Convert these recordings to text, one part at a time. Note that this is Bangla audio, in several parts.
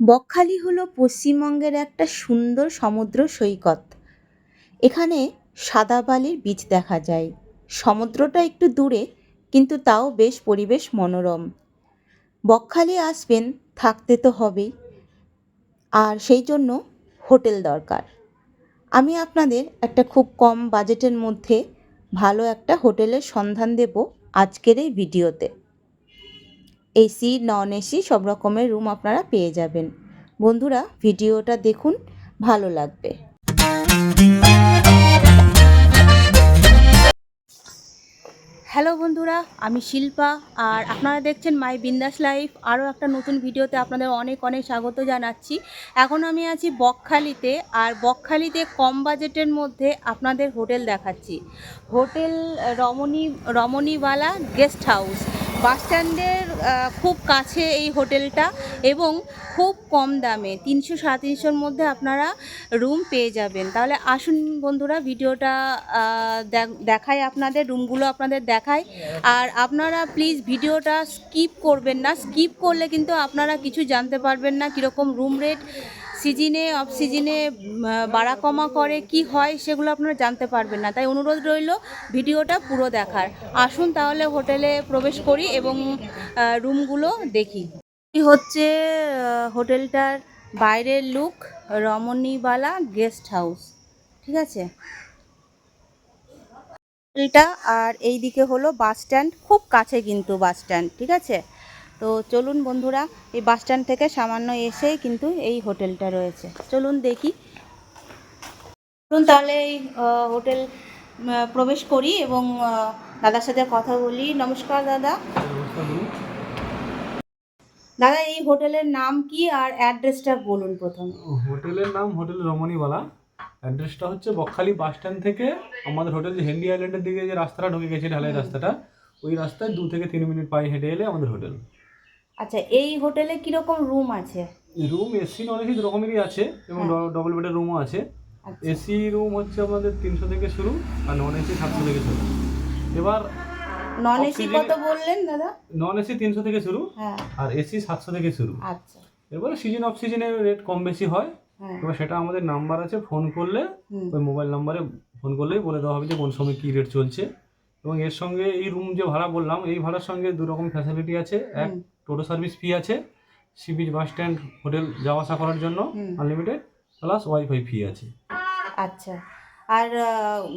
বকখালি হলো পশ্চিমবঙ্গের একটা সুন্দর সমুদ্র সৈকত। এখানে সাদা বালির বীচ দেখা যায়। সমুদ্রটা একটু দূরে, কিন্তু তাও বেশ পরিবেশ মনোরম। বকখালি আসবেন, থাকতে তো হবেই। আর সেই জন্য হোটেল দরকার। আমি আপনাদের একটা খুব কম বাজেটের মধ্যে ভালো একটা হোটেলের সন্ধান দেব আজকের এই ভিডিওতে। এসি নন এসি সব রকমের রুম আপনারা পেয়ে যাবেন। বন্ধুরা, ভিডিওটা দেখুন, ভালো লাগবে। হ্যালো বন্ধুরা, আমি শিল্পা আর আপনারা দেখছেন মাই বিন্দাস লাইফ আরও একটা নতুন ভিডিওতে আপনাদের অনেক অনেক স্বাগত জানাচ্ছি। এখন আমি আছি বকখালিতে আর বকখালিতে কম বাজেটের মধ্যে আপনাদের হোটেল দেখাচ্ছি। হোটেল, রমণী রমণীওয়ালা গেস্ট হাউস বাস স্ট্যান্ডের আহ, খুব কাছে এই হোটেলটা এবং খুব কম দামে তিনশো সাড়ে তিনশোর মধ্যে আপনারা রুম পেয়ে যাবেন। তাহলে আসুন বন্ধুরা ভিডিওটা দেখায় আপনাদের রুমগুলো আপনাদের দেখায় আর আপনারা প্লিজ ভিডিওটা স্কিপ করবেন না। স্কিপ করলে কিন্তু আপনারা কিছু জানতে পারবেন না কীরকম রুম রেট সিজনে অফ সিজনে বাড়া কমা করে কি হয় সেগুলো আপনারা জানতে পারবেন না। তাই অনুরোধ রইল ভিডিওটা পুরো দেখার। আসুন তাহলে হোটেলে প্রবেশ করি এবং রুমগুলো দেখি। হচ্ছে হোটেলটার বাইরের লুক, রমণীবালা গেস্ট হাউস। ঠিক আছে? হোটেলটা আর এই দিকে হলো বাস স্ট্যান্ড, খুব কাছে কিন্তু বাস স্ট্যান্ড। ঠিক আছে? তো চলুন বন্ধুরা, এই বাস স্ট্যান্ড থেকে সামান্য এসেই কিন্তু এই হোটেলটা রয়েছে। চলুন দেখি। চলুন তাহলে এই হোটেল প্রবেশ করি এবং দাদার সাথে কথা বলি। নমস্কার, দাদা। দাদা, এই হোটেলের নাম কি আর অ্যাড্রেসটা বলুন প্রথমে? হোটেলের নাম হোটেল রমণীওয়ালা অ্যাড্রেসটা হচ্ছে বকখালি বাস স্ট্যান্ড থেকে আমাদের হোটেল যে হেন্ডি আইল্যান্ডের দিকে যে রাস্তাটা ঢুকে গেছে ঢালাই রাস্তাটা, ওই রাস্তায় দু থেকে তিন মিনিট পায়ে হেঁটে এলে আমাদের হোটেল। আচ্ছা এই হোটেলে কীরকম রুম আছে? রুম এসি নন এসি রকমেরই আছে এবং ডবল বেডের রুমও আছে। আচ্ছা। এসি রুম হচ্ছে আমাদের তিনশো থেকে শুরু আর নন এসি সাতশো থেকে শুরু। এবার নন এসি কত বললেন দাদা? নন এসি তিনশো থেকে শুরু হ্যাঁ। আর এসি সাতশো থেকে শুরু। আচ্ছা। এবারে সিজন অফ সিজনে রেট কম বেশি হয় হ্যাঁ। এবার সেটা আমাদের নাম্বার আছে ফোন করলে ওই মোবাইল নাম্বারে ফোন করলেই বলে দেওয়া হবে যে কোন সময় কী রেট চলছে। এবং এর সঙ্গে এই রুম যে ভাড়া বললাম এই ভাড়ার সঙ্গে দু রকম ফ্যাসিলিটি আছে। এক। টোটো সার্ভিস ফি আছে sea beach bus stand hotel যাওয়া আসা করার জন্য আনলিমিটেড প্লাস ওয়াইফাই ফি আছে। আচ্ছা। আর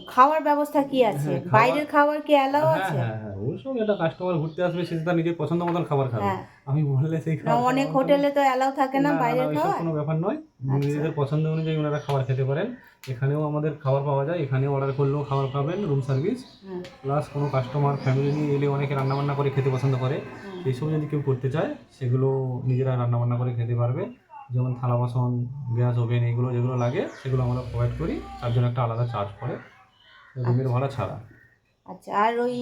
খাওয়ার ব্যবস্থা কি আছে? হ্যাঁ, বাইরের খাবার কি অ্যালাউ হ্যাঁ আছে? হ্যাঁ হ্যাঁ ওই সব একটা কাস্টমার ঘুরতে আসবে সে তার নিজের পছন্দ মতন খাবার খাবে। হ্যাঁ। আমি বললে সেই খাবার অনেক হোটেলে তো অ্যালাউ থাকে না বাইরের খাওয়া কোনো ব্যাপার নয়। আচ্ছা। নিজেদের পছন্দ অনুযায়ী ওনারা খাবার খেতে পারেন। এখানেও আমাদের খাবার পাওয়া যায় এখানে অর্ডার করলেও খাবার পাবেন রুম সার্ভিস প্লাস কোনো কাস্টমার ফ্যামিলি নিয়ে এলে অনেকে রান্নাবান্না করে খেতে পছন্দ করে। এইসব যদি কেউ করতে চায় সেগুলো নিজেরা রান্নাবান্না করে খেতে পারবে। যেমন থালা বাসন গ্যাস ওভেন এগুলো যেগুলো লাগে সেগুলো আমরা প্রোভাইড করি। তার জন্য একটা আলাদা চার্জ পড়ে। রুমের ভাড়া ছাড়া। আচ্ছা আর ওই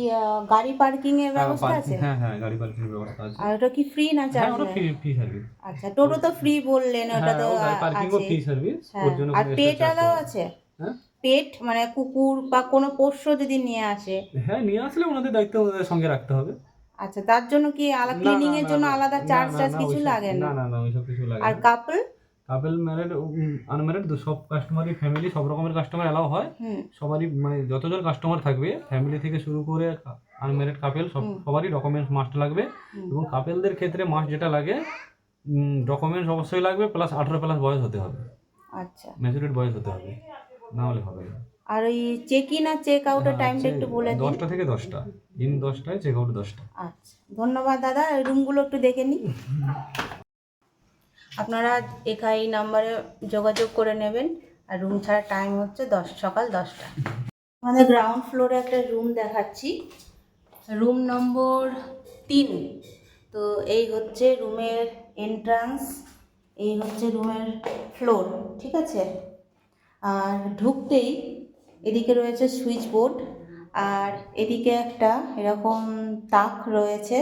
গাড়ি পার্কিং এর ব্যবস্থা আছে? হ্যাঁ হ্যাঁ গাড়ি পার্কিংয়ের ব্যবস্থা আছে। আর ওটা কি ফ্রি না হ্যাঁ চার্জ ওটা ফ্রি ফ্রি সার্ভিস আচ্ছা টোটো তো ফ্রি বললেন ওটা তো গাড়ি আ- পার্কিংও ফ্রি সার্ভিস হ্যাঁ ওর জন্য আর কোনো পেট না। আছে? হ্যাঁ? পেট মানে কুকুর বা কোনো পোষ্য যদি নিয়ে আসে? হ্যাঁ নিয়ে আসলে ওনাদের দায়িত্ব ওনাদের সঙ্গে রাখতে হবে। আচ্ছা তার জন্য কি আলাদা ক্লিনিং এর জন্য আলাদা চার্জ টার্জ কিছু লাগে না? না না ওইসব কিছু লাগে আর না কাপল ম্যারেড আনম্যারেড সব কাস্টমারই ফ্যামিলি সব রকমের কাস্টমার অ্যালাউ হয়। সবারই মানে যতজন কাস্টমার থাকবে ফ্যামিলি থেকে শুরু করে আনম্যারিড কাপেল সব সবারই ডকুমেন্টস মাস্ট লাগবে। এবং কাপেলদের ক্ষেত্রে মাস্ট যেটা লাগে ডকুমেন্টস অবশ্যই লাগবে প্লাস আঠেরো প্লাস বয়স হতে হবে। আচ্ছা। ম্যাচুরিট বয়স হতে হবে। না হলে হবে না। আর ওই চেক ইন আর চেক আউটের টাইমটা একটু বলে দিন। দশটা থেকে দশটা। ইন দশটায় চেক আউট দশটা। আচ্ছা ধন্যবাদ দাদা এই রুমগুলো একটু দেখে নিই আপনারা এখানে এই নাম্বারে যোগাযোগ করে নেবেন। আর রুম ছাড়া টাইম হচ্ছে দশ সকাল দশটা। আমাদের গ্রাউন্ড ফ্লোরে একটা রুম দেখাচ্ছি। রুম নম্বর তিন। তো এই হচ্ছে রুমের এন্ট্রান্স এই হচ্ছে রুমের ফ্লোর ঠিক আছে? আর ঢুকতেই এদিকে রয়েছে সুইচ বোর্ড, আর এদিকে একটা এরকম তাক রয়েছে,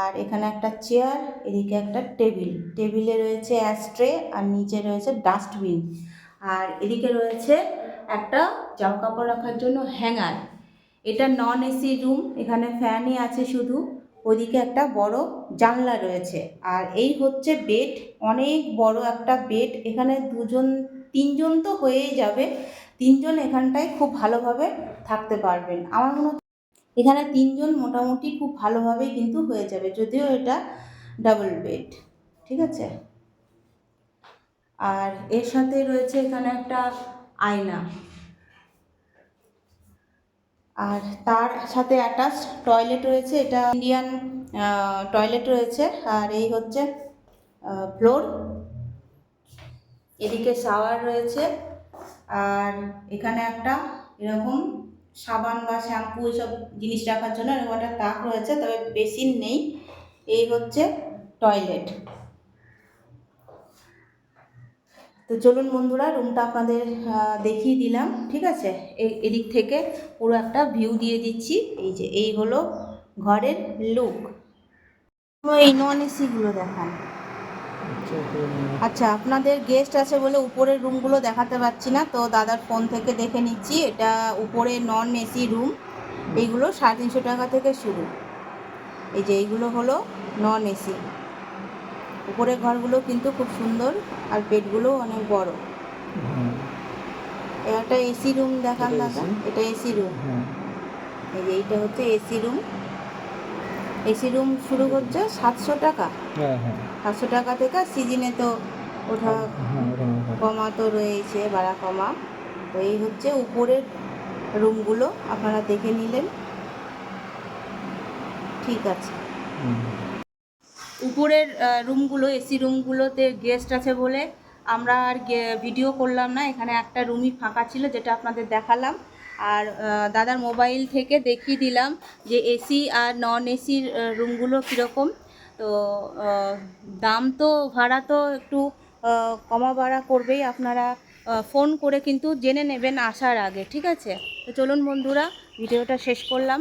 আর এখানে একটা চেয়ার, এদিকে একটা টেবিল। টেবিলে রয়েছে অ্যাস্ট্রে আর নিচে রয়েছে ডাস্টবিন। আর এদিকে রয়েছে একটা জামা কাপড় রাখার জন্য হ্যাঙ্গার। এটা নন এসি রুম, এখানে ফ্যানই আছে শুধু, ওদিকে একটা বড় জানলা রয়েছে। আর এই হচ্ছে বেড, অনেক বড় একটা বেড, এখানে দুজন, তিনজন তো হয়েই যাবে তিনজন এখানটায় খুব ভালোভাবে থাকতে পারবেন। আমার মনে এখানে তিনজন মোটামুটি খুব ভালোভাবেই কিন্তু হয়ে যাবে, যদিও এটা ডাবল বেড ঠিক আছে? আর এর সাথে রয়েছে এখানে একটা আয়না। আর তার সাথে অ্যাটাচ টয়লেট রয়েছে, এটা ইন্ডিয়ান টয়লেট রয়েছে। আর এই হচ্ছে ফ্লোর এদিকে শাওয়ার রয়েছে। আর এখানে একটা এরকম সাবান বা শ্যাম্পু এসব জিনিস রাখার জন্য এরকম একটা তাক রয়েছে, তবে বেসিন নেই। এই হচ্ছে টয়লেট। তো চলুন বন্ধুরা, রুমটা আপনাদের দেখিয়ে দিলাম, ঠিক আছে? এদিক থেকে পুরো একটা ভিউ দিয়ে দিচ্ছি। এই যে, এই হলো ঘরের লুক। এই নন এসিগুলো দেখান। আচ্ছা আপনাদের গেস্ট আছে বলে উপরের রুমগুলো দেখাতে পারছি না তো দাদার ফোন থেকে দেখে নিচ্ছি। এটা উপরে নন এসি রুম এইগুলো সাড়ে তিনশো টাকা থেকে শুরু। এই যে এইগুলো হলো নন এসি উপরের ঘরগুলো কিন্তু খুব সুন্দর আর বেডগুলো অনেক বড়। একটা এসি রুম দেখান দাদা। এটা এসি রুম হ্যাঁ। এই যে এইটা হচ্ছে এসি রুম এসি রুম শুরু হচ্ছে সাতশো টাকা। হ্যাঁ হ্যাঁ। সাতশো টাকা থেকে সিজনে তো ওঠা হ্যাঁ। কমা তো রয়েছে ভাড়া কমা। তো এই হচ্ছে উপরের রুমগুলো আপনারা দেখে নিলেন। ঠিক আছে। উপরের রুমগুলো এসি রুমগুলোতে গেস্ট আছে বলে আমরা আর ভিডিও করলাম না। এখানে একটা রুমই ফাঁকা ছিল যেটা আপনাদের দেখালাম। আর দাদার মোবাইল থেকে দেখিয়ে দিলাম যে এসি আর নন এসির রুমগুলো কীরকম। তো দাম তো, ভাড়া তো একটু কমা ভাড়া করবেই আপনারা ফোন করে কিন্তু জেনে নেবেন আসার আগে, ঠিক আছে? তো চলুন বন্ধুরা, ভিডিওটা শেষ করলাম।